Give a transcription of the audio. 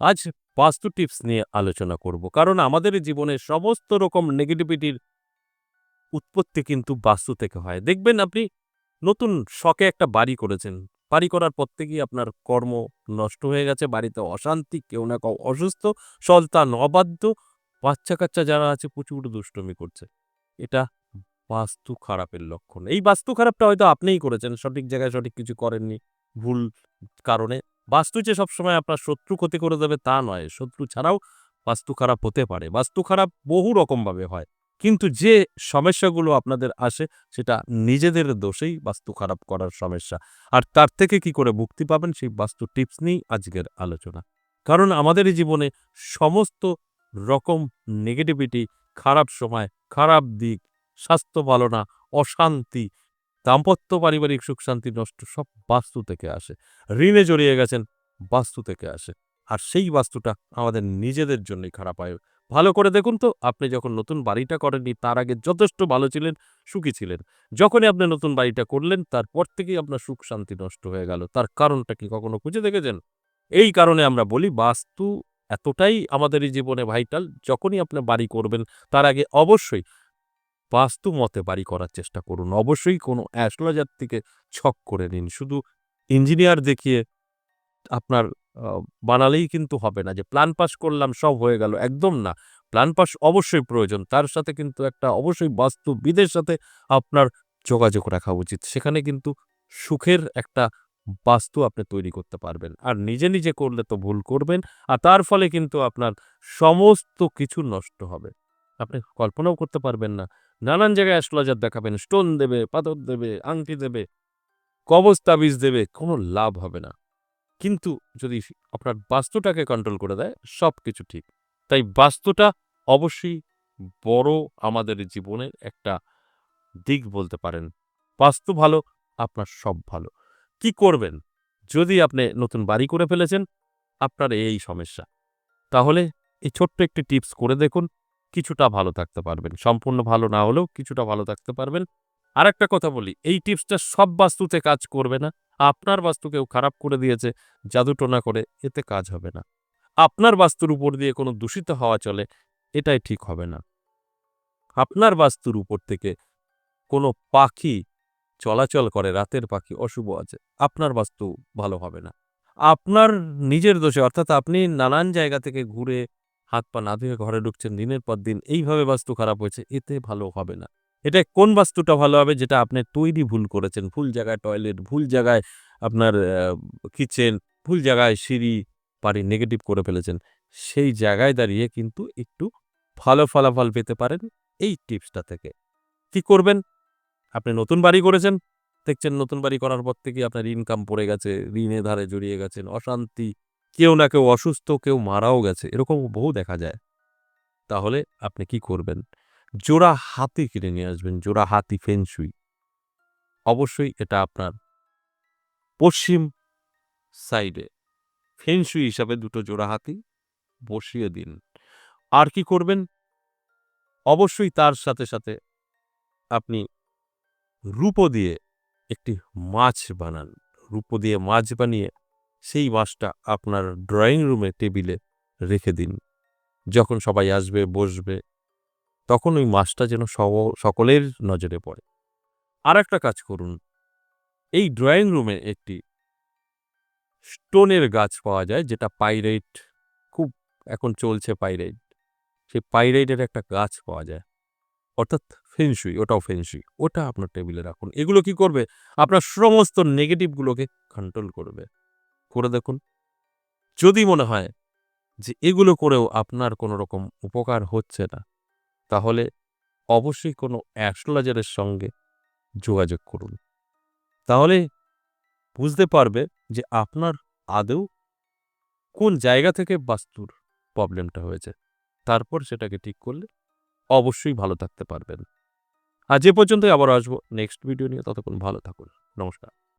আজ বাস্তু টিপস নিয়ে আলোচনা করব। কারণ আমাদের জীবনে সমস্ত রকম নেগেটিভিটির উৎপত্তি কিন্তু বাস্তু থেকে হয়। দেখবেন আপনি নতুন শখে একটা বাড়ি করেছেন। বাড়ি করার পর থেকেই আপনার কর্ম নষ্ট হয়ে গেছে, বাড়িতে অশান্তি, কেউ না কেউ অসুস্থ, সন্তান অবাধ্য বাচ্চা কাচ্চা যারা আছে প্রচুর দুষ্টমি করছে। এটা বাস্তু খারাপের লক্ষণ। এই বাস্তু খারাপটা হয়তো আপনিই করেছেন, সঠিক জায়গায় সঠিক কিছু করেননি। ভুল কারণে বাস্তু যে সবসময় আপনার শত্রু ক্ষতি করে দেবে তা নয়, শত্রু ছাড়াও বাস্তু খারাপ হতে পারে। বাস্তু খারাপ বহু রকমভাবে হয়, কিন্তু যে সমস্যাগুলো আপনাদের আসে সেটা নিজেদের দোষেই বাস্তু খারাপ করার সমস্যা। আর তার থেকে কি করে মুক্তি পাবেন সেই বাস্তু টিপস নিয়েই আজকের আলোচনা। কারণ আমাদের জীবনে সমস্ত রকম নেগেটিভিটি খারাপ সময়, খারাপ দিক, স্বাস্থ্য ভালো না, অশান্তি দাম্পত্য পারিবারিক সুখ, শান্তি নষ্ট সব বাস্তু থেকে আসে। ঋণে জড়িয়ে গেছেন, বাস্তু থেকে আসে। আর সেই বাস্তুটা আমাদের নিজেদের জন্যই খারাপ হয়। ভালো করে দেখুন তো, আপনি যখন নতুন বাড়িটা করেননি, তার আগে যথেষ্ট ভালো ছিলেন, সুখী ছিলেন। যখনই আপনি নতুন বাড়িটা করলেন, তারপর থেকেই আপনার সুখ, শান্তি নষ্ট হয়ে গেল। তার কারণটা কি কখনো খুঁজে দেখেছেন? এই কারণে আমরা বলি, বাস্তু এতটাই আমাদের এই জীবনে ভাইটাল যখনই আপনি বাড়ি করবেন, তার আগে অবশ্যই বাস্তু মতে বাড়ি করার চেষ্টা করুন। অবশ্যই কোনো অ্যাস্ট্রোলজার থেকে ছক করে নিন। শুধু ইঞ্জিনিয়ার দেখিয়ে আপনার বানালেই কিন্তু হবে না যে, প্ল্যান পাস করলাম, সব হয়ে গেল। একদম না। প্ল্যান পাস অবশ্যই প্রয়োজন। তার সাথে কিন্তু একটা অবশ্যই বাস্তুবিদের সাথে আপনার যোগাযোগ রাখা উচিত। সেখানে কিন্তু সুখের একটা বাস্তু আপনি তৈরি করতে পারবেন। আর নিজে নিজে করলে তো ভুল করবেন। আর তার ফলে কিন্তু আপনার সমস্ত কিছু নষ্ট হবে। আপনি কল্পনাও করতে পারবেন না নানান জায়গায় অ্যাস্ট্রোলজার দেখাবেন, স্টোন দেবে, পাথর দেবে, আংটি দেবে কবচ তাবিজ দেবে, কোনো লাভ হবে না। কিন্তু যদি আপনার বাস্তুটাকে কন্ট্রোল করে দেয় সব কিছু ঠিক। তাই বাস্তুটা অবশ্যই বড় আমাদের জীবনের একটা দিক বলতে পারেন। বাস্তু ভালো, আপনার সব ভালো। কি করবেন? যদি আপনি নতুন বাড়ি করে ফেলেছেন, আপনার এই সমস্যা। তাহলে এই ছোট্ট একটি টিপস করে দেখুন। কিছুটা ভালো থাকতে পারবেন। সম্পূর্ণ ভালো না হলেও কিছুটা ভালো থাকতে পারবেন। আর একটা কথা বলি, এই টিপসটা সব বাস্তুতে কাজ করবে না। আপনার বাস্তু কেউ খারাপ করে দিয়েছে জাদুটোনা করে, এতে কাজ হবে না। আপনার বাস্তুর উপর দিয়ে কোনো দূষিত হওয়া চলে, এটাই ঠিক হবে না। আপনার বাস্তুর উপর থেকে কোনো পাখি চলাচল করে, রাতের পাখি, অশুভ আছে, আপনার বাস্তু ভালো হবে না। আপনার নিজের দোষে, অর্থাৎ আপনি নানান জায়গা থেকে ঘুরে হাত পা না ধুয়ে ঘরে ঢুকছেন, দিনের পর দিন এইভাবে বাস্তু খারাপ হয়েছে, এতে ভালো হবে না। এটা কোন বাস্তুটা ভালো হবে যেটা আপনি তৈরি ভুল করেছেন? ভুল জায়গায় টয়লেট ভুল জায়গায় আপনার কিচেন ভুল জায়গায় সিঁড়ি, বাড়ি নেগেটিভ করে ফেলেছেন। সেই জায়গায় দাঁড়িয়ে কিন্তু একটু ভালো ফলাফল পেতে পারেন এই টিপসটা থেকে। কি করবেন? আপনি নতুন বাড়ি করেছেন, দেখছেন নতুন বাড়ি করার পর থেকে আপনার ইনকাম পড়ে গেছে ঋণে ধারে জড়িয়ে গেছেন, অশান্তি কেউ না কেউ অসুস্থ, কেউ মারাও গেছে, এরকম বহু দেখা যায়। তাহলে আপনি কি করবেন? জোড়া হাতি কিনে নিয়ে আসবেন, জোড়া হাতি ফেনসুই অবশ্যই এটা আপনার পশ্চিম সাইডে ফেনসুই হিসাবে দুটো জোড়া হাতি বসিয়ে দিন। আর কি করবেন? অবশ্যই তার সাথে সাথে আপনি রূপো দিয়ে একটি মাছ বানান। রূপো দিয়ে মাছ বানিয়ে সেই মাছটা আপনার ড্রয়িং রুমে টেবিলে রেখে দিন। যখন সবাই আসবে, বসবে, তখন ওই মাছটা যেন সব- সকলের নজরে পড়ে। আর একটা কাজ করুন। এই ড্রয়িং রুমে একটি স্টোনের গাছ পাওয়া যায়, যেটা পাইরাইট খুব এখন চলছে পাইরাইট সেই পাইরাইটের একটা গাছ পাওয়া যায়। অর্থাৎ ফেনসুই ওটাও ফেনসুই ওটা আপনার টেবিলে রাখুন। এগুলো কি করবে? আপনার সমস্ত নেগেটিভগুলোকে কন্ট্রোল করবে। করে দেখুন। যদি মনে হয় যে এগুলো করেও আপনার কোনো রকম উপকার হচ্ছে না, তাহলে অবশ্যই কোনো অ্যাস্ট্রোলজারের সঙ্গে যোগাযোগ করুন। তাহলে বুঝতে পারবে যে আপনার আদৌ কোন জায়গা থেকে বাস্তুর প্রবলেমটা হয়েছে। তারপর সেটাকে ঠিক করলে অবশ্যই ভালো থাকতে পারবেন। আর যে পর্যন্তই আবার আসব নেক্সট ভিডিও নিয়ে। ততক্ষণ ভালো থাকুন। নমস্কার।